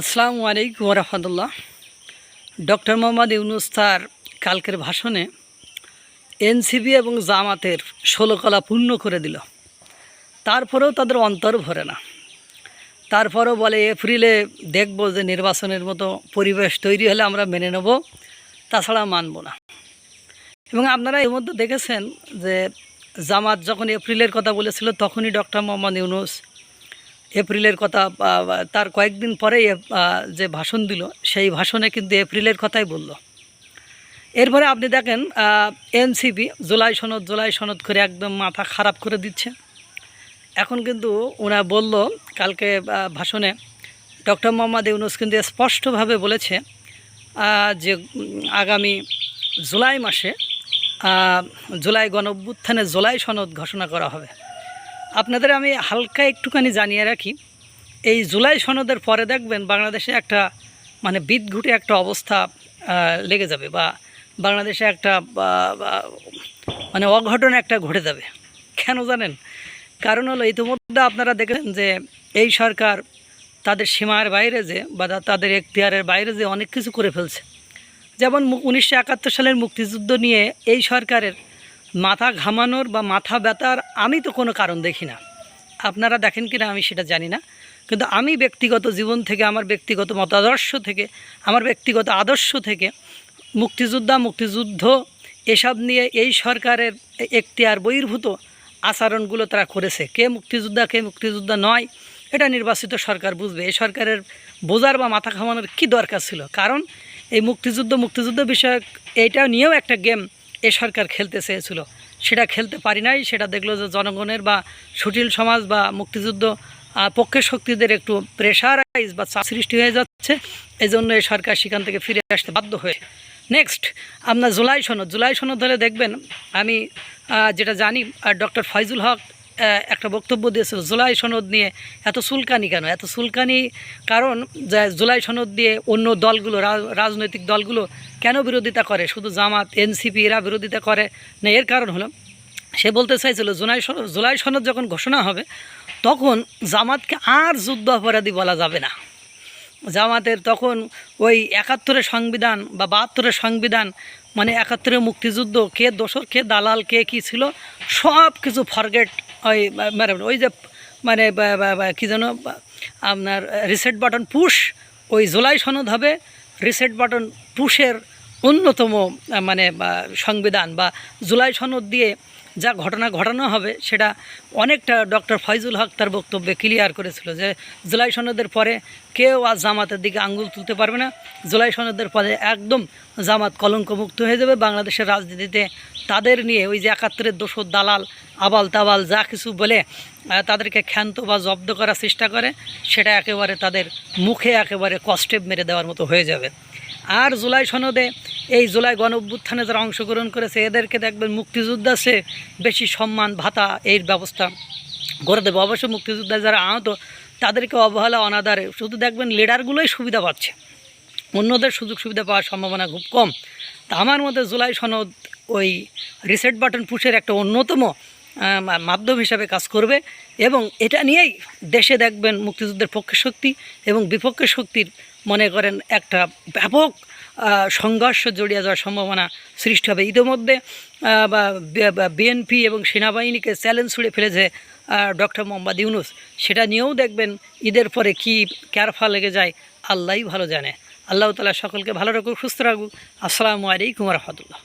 আসসালামু আলাইকুম রহমতুল্লাহ ডক্টর মোহাম্মদ ইউনুস তার কালকের ভাষণে এনসিবি এবং জামাতের ষোলো কলা পূর্ণ করে দিল। তারপরেও তাদের অন্তর ভরে না। তারপরেও বলে, এপ্রিলে দেখব যে নির্বাচনের মতো পরিবেশ তৈরি হলে আমরা মেনে নেব, তাছাড়া মানব না। এবং আপনারা এর মধ্যে দেখেছেন যে জামাত যখন এপ্রিলের কথা বলেছিল, তখনই ডক্টর মোহাম্মদ ইউনুস এপ্রিলের কথা তার কয়েকদিন পরেই যে ভাষণ দিল, সেই ভাষণে কিন্তু এপ্রিলের কথাই বলল। এরপরে আপনি দেখেন এনসিপি জুলাই সনদ জুলাই সনদ করে একদম মাথা খারাপ করে দিচ্ছে। এখন কিন্তু ওরা বলল, কালকে ভাষণে ডক্টর মোহাম্মদ ইউনুস কিন্তু স্পষ্টভাবে বলেছে যে, আগামী জুলাই মাসে জুলাই গণ জুলাই সনদ ঘোষণা করা হবে। আপনাদের আমি হালকা একটুখানি জানিয়ে রাখি, এই জুলাই সনদের পরে দেখবেন বাংলাদেশে একটা মানে বিদঘুটে একটা অবস্থা লেগে যাবে বা বাংলাদেশে একটা মানে অঘটন একটা ঘটে যাবে। কেন জানেন? কারণ হলো ইতিমধ্যে আপনারা দেখেন যে এই সরকার তাদের সীমার বাইরে যে বা তাদের এখতিয়ারের বাইরে যে অনেক কিছু করে ফেলছে। যেমন উনিশশো একাত্তর সালের মুক্তিযুদ্ধ নিয়ে এই সরকারের মাথা ঘামানোর বা মাথা ব্যথার আমি তো কোনো কারণ দেখি না। আপনারা দেখেন কি না আমি সেটা জানি না। কিন্তু আমি ব্যক্তিগত জীবন থেকে, আমার ব্যক্তিগত মতাদর্শ থেকে, আমার ব্যক্তিগত আদর্শ থেকে, মুক্তিযোদ্ধা, মুক্তিযুদ্ধ, এসব নিয়ে এই সরকারের এখতিয়ার বহির্ভূত আচরণগুলো তারা করেছে। কে মুক্তিযোদ্ধা কে মুক্তিযোদ্ধা নয়, এটা নির্বাচিত সরকার বুঝবে। এই সরকারের বোঝার বা মাথা খামানোর কি দরকার ছিল? কারণ এই মুক্তিযুদ্ধ মুক্তিযুদ্ধ বিষয়ক এইটা নিয়েও একটা গেম এ সরকার খেলতে চেয়েছিল। সেটা খেলতে পারি নাই, সেটা দেখল যে জনগণের বা সুটিল সমাজ বা মুক্তিযুদ্ধ পক্ষের শক্তিদের একটু প্রেশারাইজ বা চাপ সৃষ্টি হয়ে যাচ্ছে এই জন্য এই সরকার সেখান থেকে ফিরে আসতে বাধ্য হয়ে নেক্সট আপনার জুলাই সনদ জুলাই সনদ ধরে দেখবেন আমি যেটা জানি ডক্টর ফয়জুল হক একটা বক্তব্য দিয়েছিল, জুলাই সনদ নিয়ে এত সুলকানি কেন? এত সুলকানি কারণ যে জুলাই সনদ দিয়ে অন্য দলগুলো রাজনৈতিক দলগুলো কেন বিরোধিতা করে? শুধু জামাত এনসিপি এরা বিরোধিতা করে? না, এর কারণ হলো, সে বলতে চাইছিল, জুলাই জুলাই সনদ যখন ঘোষণা হবে, তখন জামাতকে আর যুদ্ধ অপরাধী বলা যাবে না। জামাতের তখন ওই একাত্তরের সংবিধান বা বাহাত্তরের সংবিধান মানে একাত্তরের মুক্তিযুদ্ধ, কে দোসর কে দালাল, কে কী ছিল সব কিছু ফরগেট ওই মানে ওই যে মানে কী যেন আপনার রিসেট বাটন পুশ ওই জুলাই সনদ হবে। রিসেট বাটন পুশের অন্যতম মানে সংবিধান বা জুলাই সনদ দিয়ে যা ঘটনা ঘটানো হবে সেটা অনেকটা ডক্টর ফয়জুল হক তার বক্তব্যে ক্লিয়ার করেছিল যে জুলাই সনদের পরে কেউ আর জামাতের দিকে আঙ্গুল তুলতে পারবে না। জুলাই সনদের পরে একদম জামাত কলঙ্কমুক্ত হয়ে যাবে। বাংলাদেশের রাজনীতিতে তাদের নিয়ে ওই যে একাত্তরের দোষর দালাল আবাল তাবাল যা কিছু বলে তাদেরকে ক্ষান্ত বা জব্দ করার চেষ্টা করে, সেটা একেবারে তাদের মুখে একেবারে কষ্টেপ মেরে দেওয়ার মতো হয়ে যাবে। আর জুলাই সনদে এই জুলাই গণ অভ্যুত্থানে যারা অংশগ্রহণ করেছে, এদেরকে দেখবেন মুক্তিযোদ্ধা সে বেশি সম্মান, ভাতা, এর ব্যবস্থা করে দেবে। অবশ্য মুক্তিযোদ্ধা যারা আহত, তাদেরকে অবহেলা অনাদারে শুধু দেখবেন লিডারগুলোই সুবিধা পাচ্ছে। অন্যদের সুযোগ সুবিধা পাওয়ার সম্ভাবনা খুব কম। তা আমার মতে জুলাই সনদ ওই রিসেট বাটন পুশের একটা অন্যতম মাধ্যম হিসাবে কাজ করবে এবং এটা নিয়েই দেশে দেখবেন মুক্তিযুদ্ধের পক্ষে শক্তি এবং বিপক্ষে শক্তির মনে করেন একটা ব্যাপক সংঘর্ষ জড়িয়ে যাওয়ার সম্ভাবনা সৃষ্টি হবে। ইতিমধ্যে বিএনপি এবং সেনাবাহিনীকে চ্যালেঞ্জ ছুড়ে ফেলেছে ডক্টর মোহাম্মদ ইউনুস। সেটা নিয়েও দেখবেন ঈদের পরে কী ক্যারফা লেগে যায়, আল্লাহই ভালো জানে। আল্লাহ তালা সকলকে ভালো রাখুক, সুস্থ রাখুক। আসসালামু আলাইকুম রহমতুল্লাহ।